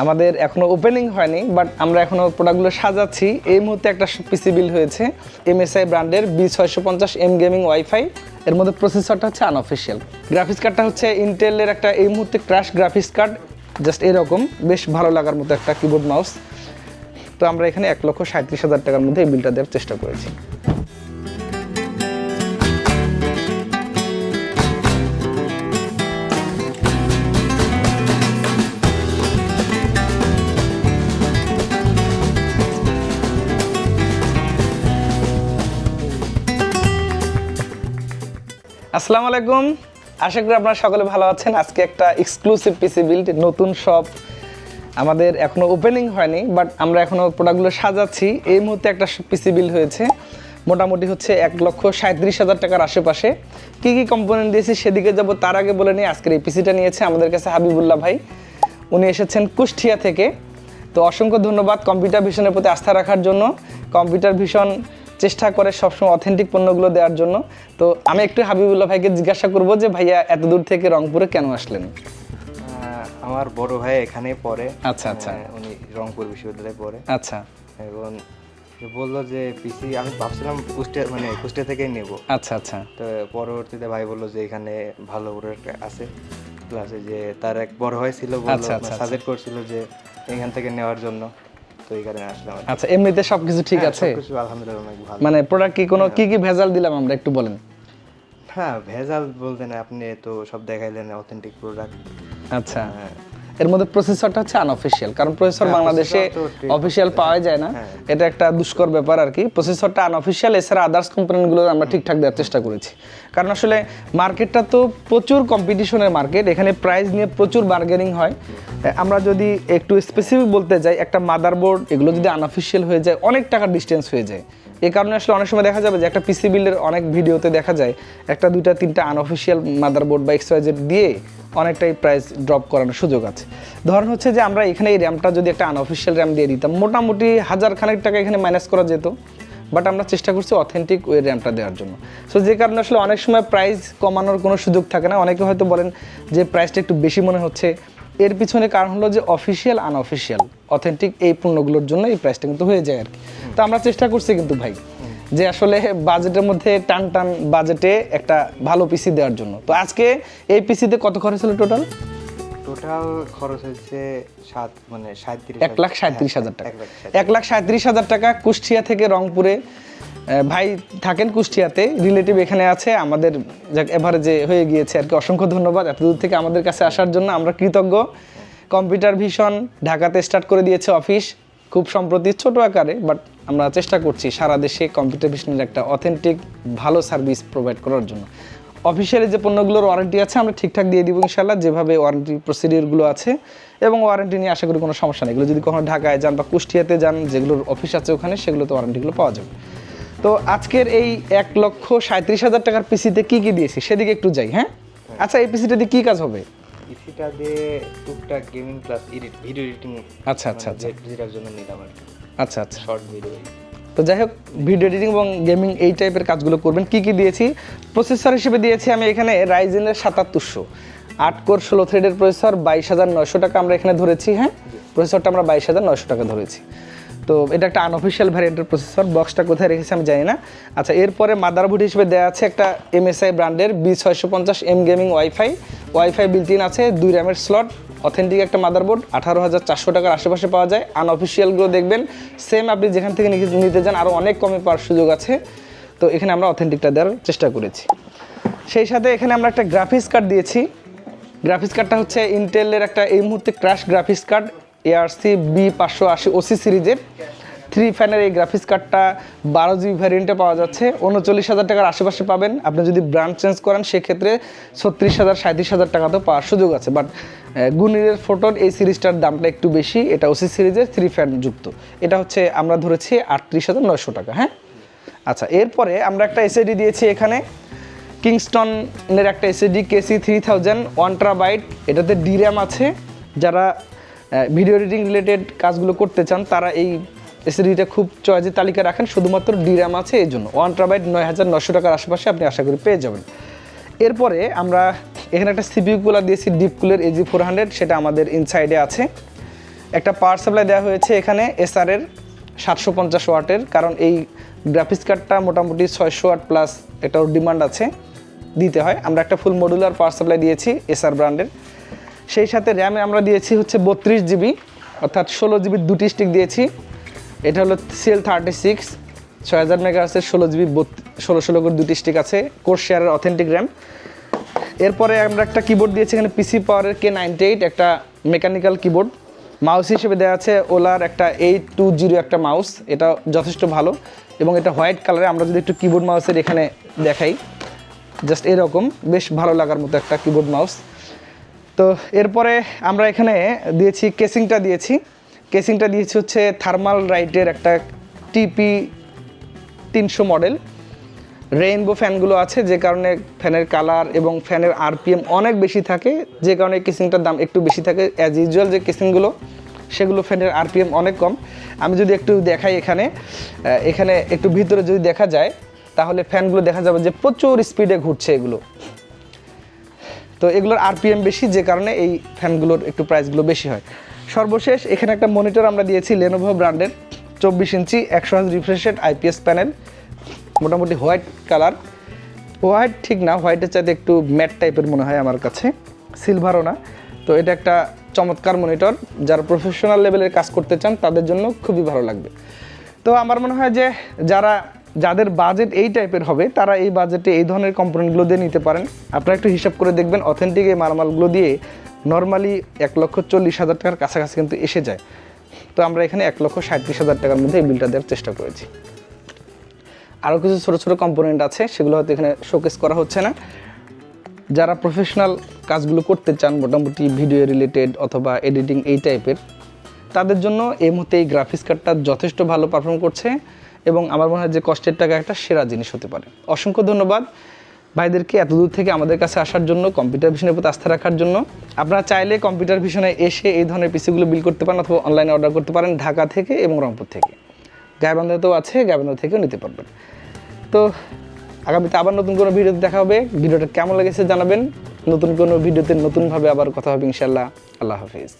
আমাদের এখনও ওপেনিং হয়নি বাট আমরা এখনও প্রোডাক্টগুলো সাজাচ্ছি। এই মুহূর্তে একটা পিসি বিল হয়েছে এমএসআই ব্র্যান্ডের বি ছয়শো পঞ্চাশ এম গেমিং ওয়াইফাই এর মধ্যে প্রসেসরটা হচ্ছে আনঅফিসিয়াল গ্রাফিক্স কার্ডটা হচ্ছে ইন্টেলের একটা এই মুহূর্তে ক্র্যাশ গ্রাফিক্স কার্ড জাস্ট এরকম, বেশ ভালো লাগার মতো একটা কিবোর্ড মাউস তো আমরা এখানে এক লক্ষ সাঁত্রিশ হাজার টাকার মধ্যে এই বিলটা দেওয়ার চেষ্টা করেছি। আসসালামু আলাইকুম। আশা করি আপনারা সকলে ভালো আছেন। আজকে একটা এক্সক্লুসিভ পিসি বিল্ড নতুন শপ আমাদের এখনও ওপেনিং হয়নি বাট আমরা এখনও প্রোডাক্টগুলো সাজাচ্ছি। এই মুহূর্তে একটা পিসি বিল্ড হয়েছে। মোটামুটি হচ্ছে এক লক্ষ সাঁত্রিশ হাজার টাকার আশেপাশে। কী কী কম্পোনেন্ট দিয়েছি সেদিকে যাব, তার আগে বলে নিই, আজকের এই পিসিটা নিয়েছে আমাদের কাছে হাবিবুল্লাহ ভাই। উনি এসেছেন কুষ্টিয়া থেকে। তো অসংখ্য ধন্যবাদ কম্পিউটার ভিশনের প্রতি আস্থা রাখার জন্য। কম্পিউটার ভিশন চেষ্টা করে সবসময় অথেন্টিক পণ্যগুলো দেওয়ার জন্য। তো আমি একটু হাবিবুল্লাহ ভাইকে জিজ্ঞাসা করব যে ভাইয়া এত দূর থেকে রংপুরে কেন আসলেন? আমার বড় ভাই এখানেই পড়ে। আচ্ছা, আচ্ছা। উনি রংপুর বিশ্ববিদ্যালয়ে পড়ে। আচ্ছা। এবং বলল যে পিসি আমি ভাবছিলাম কুষ্টিয়া মানে কুষ্টিয়া থেকেই নেব। আচ্ছা আচ্ছা। তো পরবর্তীতে ভাই বলল যে এখানে ভালো করে আছে। ক্লাসে যে তার এক বড় ভাই ছিল আচ্ছা, আচ্ছা, সাজেস্ট করছিল যে এখান থেকে নেওয়ার জন্য। তো এখানে আসলাম আচ্ছা এমনিতে সবকিছু ঠিক হ্যাঁ, আছে? সবকিছু আলহামদুলিল্লাহ অনেক ভালো। মানে প্রোডাক্ট কি কোনো কি কি ভেজাল দিলাম আমরা একটু বলেন। হ্যাঁ ভেজাল বলতে না আপনি তো সব দেখাইলেন অথেন্টিক প্রোডাক্ট আচ্ছা। এর মধ্যে প্রসেসরটা হচ্ছে আনঅফিসিয়াল কারণ প্রসেসর হ্যাঁ, বাংলাদেশে অফিসিয়াল পাওয়া যায় না। হ্যাঁ। এটা একটা দুষ্কর ব্যাপার আর কি। প্রসেসরটা আনঅফিসিয়াল এছাড়া আদার্স কম্পোনেন্টগুলো আমরা ঠিকঠাক দেওয়ার চেষ্টা করেছি। কারণ আসলে মার্কেটটা তো প্রচুর কম্পিটিশনের মার্কেট এখানে প্রাইস নিয়ে প্রচুর বার্গেনিং হয়। আমরা যদি একটু স্পেসিফিক বলতে যাই একটা মাদারবোর্ড এগুলো যদি আনঅফিসিয়াল হয়ে যায় অনেক টাকার ডিস্টেন্স হয়ে যায়। এই কারণে আসলে অনেক সময় দেখা যাবে যে একটা পিসি বিল্ডের অনেক ভিডিওতে দেখা যায়, একটা, দুইটা, তিনটা আনঅফিসিয়াল মাদারবোর্ড বা এক্সওয়াইজেড দিয়ে অনেকটাই প্রাইস ড্রপ করানোর সুযোগ আছে। ধরুন হচ্ছে যে আমরা এখানে এই র্যামটা যদি একটা আনঅফিসিয়াল র্যাম দিয়ে দিতাম, মোটামুটি হাজার খানেক টাকা এখানে মাইনাস করা যেত বাট আমরা চেষ্টা করছি অথেন্টিক ওই র্যামটা দেওয়ার জন্য। সো যে কারণে আসলে অনেক সময় প্রাইস কমানোর কোনো সুযোগ থাকে না। অনেকে হয়তো বলেন যে প্রাইসটা একটু বেশি মনে হচ্ছে। এর পিছনে কারণ হলো যে অফিসিয়াল আনঅফিসিয়াল অথেন্টিক এই পণ্যগুলোর জন্য এই প্রাইসটা কিন্তু হয়ে যায় আর কি তো আমরা চেষ্টা করছি কিন্তু ভাই যে আসলে বাজেটের মধ্যে টান টান বাজেটে একটা ভালো পিসি দেওয়ার জন্য। তো আজকে এই পিসিতে কত খরচ হলো টোটাল টোটাল খরচ হয়েছে সাত মানে সাঁত্রিশ এক লাখ সাঁত্রিশ হাজার টাকা। এক লাখ সাঁত্রিশ হাজার টাকা কুষ্টিয়া থেকে রংপুরে ভাই থাকেন কুষ্টিয়াতে রিলেটিভ এখানে আছে, আমাদের যাক এভারেজে হয়ে গিয়েছে আর কি। অসংখ্য ধন্যবাদ এত দূর থেকে আমাদের কাছে আসার জন্য। আমরা কৃতজ্ঞ। কম্পিউটার ভিশন ঢাকাতে স্টার্ট করে দিয়েছে অফিস খুব সম্প্রতি ছোট আকারে বাট আমরা চেষ্টা করছি সারা দেশে কম্পিউটার ভিশনের একটা অথেন্টিক ভালো সার্ভিস প্রোভাইড করার জন্য। অফিসিয়ালি যে পণ্যগুলোর ওয়ারেন্টি আছে, আমরা ঠিকঠাক দিয়ে দিব ইনশাল্লাহ যেভাবে ওয়ারেন্টি প্রসিডিওরগুলো আছে। এবং ওয়ারেন্টি নিয়ে আশা করি কোনো সমস্যা নেই। এগুলো যদি কখনো ঢাকায় যান বা কুষ্টিয়াতে যান, যেগুলোর অফিস আছে ওখানে, সেগুলোতে ওয়ারেন্টিগুলো পাওয়া যাবে। তো আজকের এই এক লক্ষ সাঁত্রিশ হাজার টাকার পিসিতে কি কি দিয়েছি? সেদিকে একটু যাই হ্যাঁ? আচ্ছা এই পিসিটা দিয়ে কী কাজ হবে? পিসিটা দিয়ে টুকটাক gaming plus edit video editing আচ্ছা আচ্ছা আচ্ছা। যেটার জন্য নিলাম আর কি। আচ্ছা আচ্ছা। শর্ট ভিডিও তো যাই হোক ভিডিও এডিটিং এবং গেমিং এই টাইপের কাজগুলো করবেন। কি কি দিয়েছি? প্রসেসর হিসেবে দিয়েছি আমি এখানে রাইজেনের সাতাত্তরশো। আট কোর ষোলো থ্রেডের প্রসেসর বাইশ হাজার নয়শো টাকা আমরা এখানে ধরেছি হ্যাঁ? প্রসেসরটা আমরা বাইশ হাজার নয়শো টাকা ধরেছি। তো এটা একটা আনঅফিসিয়াল ভ্যারিয়েন্টের প্রসেসর বক্সটা কোথায় রেখেছি আমি জানি না। আচ্ছা এরপরে মাদারবোর্ড হিসেবে দেওয়া আছে একটা এমএসআই ব্র্যান্ডের বি ছয়শো পঞ্চাশ M gaming wifi wifi built in আছে, দুই র্যামের স্লট অথেন্টিক একটা মাদারবোর্ড আঠারো হাজার চারশো টাকার আশেপাশে পাওয়া যায়। আনঅফিসিয়ালগুলো দেখবেন সেম আপনি যেখান থেকে নিতে- যান আরও অনেক কমে পাওয়ার সুযোগ আছে। তো এখানে আমরা অথেন্টিকটা দেওয়ার চেষ্টা করেছি। সেই সাথে এখানে আমরা একটা গ্রাফিক্স কার্ড দিয়েছি। গ্রাফিক্স কার্ডটা হচ্ছে ইন্টেলের একটা এই মুহূর্তে crash graphics card ARC B পাঁচশো আশি ওসি সিরিজের থ্রি ফ্যানের এই গ্রাফিক্স কার্ডটা বারো জিবি ভ্যারিয়েন্টে পাওয়া যাচ্ছে। উনচল্লিশ হাজার টাকার আশেপাশে পাবেন। আপনি যদি ব্র্যান্ড চেঞ্জ করেন, সেক্ষেত্রে ছত্রিশ হাজার সাঁত্রিশ হাজার টাকাতেও পাওয়ার সুযোগ আছে। বাট গুনিরের ফোটোর এই সিরিজটার দামটা একটু বেশি। এটা ওসি সিরিজের থ্রি ফ্যান যুক্ত। এটা হচ্ছে আমরা ধরেছি আটত্রিশ হাজার নয়শো টাকা হ্যাঁ? আচ্ছা এরপরে আমরা একটা এসএডি দিয়েছি এখানে। কিংস্টনের একটা SSD KC three thousand one byte এটাতে ডির্যাম আছে। যারা ভিডিও এডিটিং রিলেটেড কাজগুলো করতে চান, তারা এই এসএডিটা খুব চয়েজে তালিকা রাখেন, শুধুমাত্র ডির্যাম আছে, এই জন্য। ওয়ান বাইট নয় হাজার নশো টাকার আশেপাশে আপনি আশা করি পেয়ে যাবেন। এরপরে আমরা এখানে একটা সিপিউ দিয়েছি ডিপ কুলের এজি ফোর হান্ড্রেড সেটা আমাদের ইনসাইডে আছে। একটা পাওয়ার সাপ্লাই দেওয়া হয়েছে এখানে এসআরের সাতশো পঞ্চাশ ওয়াটের, কারণ এই গ্রাফিক্স কার্ডটা মোটামুটি ছয়শো ওয়াট প্লাস এটাও ডিমান্ড আছে, দিতে হয়। আমরা একটা ফুল মডুলার পাওয়ার সাপ্লাই দিয়েছি এসআর ব্র্যান্ডের সেই সাথে র্যামে আমরা দিয়েছি হচ্ছে বত্রিশ জিবি অর্থাৎ ষোলো জিবির দুটি স্টিক দিয়েছি। এটা হলো সিএল থার্টি সিক্স ছয় হাজার মেগা আছে ষোলো জিবি ষোলো ষোলো করে দুটি স্টিক আছে কোর্স শেয়ারের অথেন্টিক র্যাম এরপরে আমরা একটা কিবোর্ড দিয়েছি, এখানে পিসি পাওয়ারের কে নাইনটি এইট একটা মেকানিক্যাল কিবোর্ড মাউস হিসেবে দেওয়া আছে ওলার একটা এইট টু জিরো একটা মাউস এটা যথেষ্ট ভালো। এবং এটা হোয়াইট কালারে আমরা যদি একটু কিবোর্ড মাউসের এখানে দেখাই জাস্ট এরকম, বেশ ভালো লাগার মতো একটা কিবোর্ড মাউস তো এরপরে আমরা এখানে দিয়েছি, কেসিংটা দিয়েছি। কেসিংটা দিয়েছি হচ্ছে থার্মাল রাইটের একটা টিপি তিনশো মডেল রেইনবো ফ্যানগুলো আছে, যে কারণে ফ্যানের কালার এবং ফ্যানের আরপিএম অনেক বেশি থাকে। যে কারণে কেসিংটার দাম একটু বেশি থাকে। অ্যাজ ইউজুয়াল যে কেসিংগুলো, সেগুলো ফ্যানের আরপিএম অনেক কম। আমি যদি একটু দেখাই এখানে এখানে একটু ভিতরে যদি দেখা যায়, তাহলে ফ্যানগুলো দেখা যাবে যে প্রচুর স্পিডে ঘুরছে এগুলো। তো এগুলোর আরপিএম বেশি, যে কারণে এই ফ্যানগুলোর একটু প্রাইসগুলো বেশি হয়। সর্বশেষ, এখানে একটা মনিটর আমরা দিয়েছি লেনোভো ব্র্যান্ডের চব্বিশ ইঞ্চি একশো হাজ রিফ্রেশেড আইপিএস প্যানেল, মোটামুটি হোয়াইট কালার। হোয়াইট ঠিক না, হোয়াইটের চাইতে একটু ম্যাট টাইপের মনে হয় আমার কাছে, সিলভারও না। তো এটা একটা চমৎকার মনিটর, যারা প্রফেশনাল লেভেলের কাজ করতে চান, তাদের জন্য খুবই ভালো লাগবে। তো আমার মনে হয় যে যারা যাদের বাজেট এই টাইপের হবে, তারা এই বাজেটে এই ধরনের কম্পোনেন্টগুলো দিয়ে নিতে পারেন। আপনারা একটু হিসাব করে দেখবেন অথেন্টিক এই মালামালগুলো দিয়ে নর্মালি এক লক্ষ চল্লিশ হাজার টাকার কাছাকাছি কিন্তু এসে যায়। তো আমরা এখানে এক লক্ষ সাঁত্রিশ হাজার টাকার মধ্যে এই বিলটা দেওয়ার চেষ্টা করেছি। আরও কিছু ছোটো ছোটো কম্পোনেন্ট আছে, সেগুলো হয়তো এখানে শোকেস করা হচ্ছে না। যারা প্রফেশনাল কাজগুলো করতে চান, মোটামুটি ভিডিও রিলেটেড অথবা এডিটিং এই টাইপের তাদের জন্য এই মুহূর্তে এই গ্রাফিক্স কার্ডটা যথেষ্ট ভালো পারফর্ম করছে। এবং আমার মনে হয় যে কষ্টের টাকা একটা সেরা জিনিস হতে পারে। অসংখ্য ধন্যবাদ ভাইদেরকে এত দূর থেকে আমাদের কাছে আসার জন্য, কম্পিউটার ভিশনের প্রতি আস্থা রাখার জন্য। আপনারা চাইলে কম্পিউটার ভিশনে এসে এই ধরনের পিসিগুলো বিল করতে পারেন অথবা অনলাইনে অর্ডার করতে পারেন ঢাকা থেকে এবং রংপুর থেকে। গাইবান্ধাতেও আছে, গাইবান্ধা থেকেও নিতে পারবেন। তো আগামীতে আবার নতুন কোনো ভিডিওতে দেখা হবে। ভিডিওটা কেমন লেগেছে জানাবেন। নতুন কোনো ভিডিওতে নতুনভাবে আবার কথা হবে ইনশাল্লাহ আল্লাহ হাফিজ।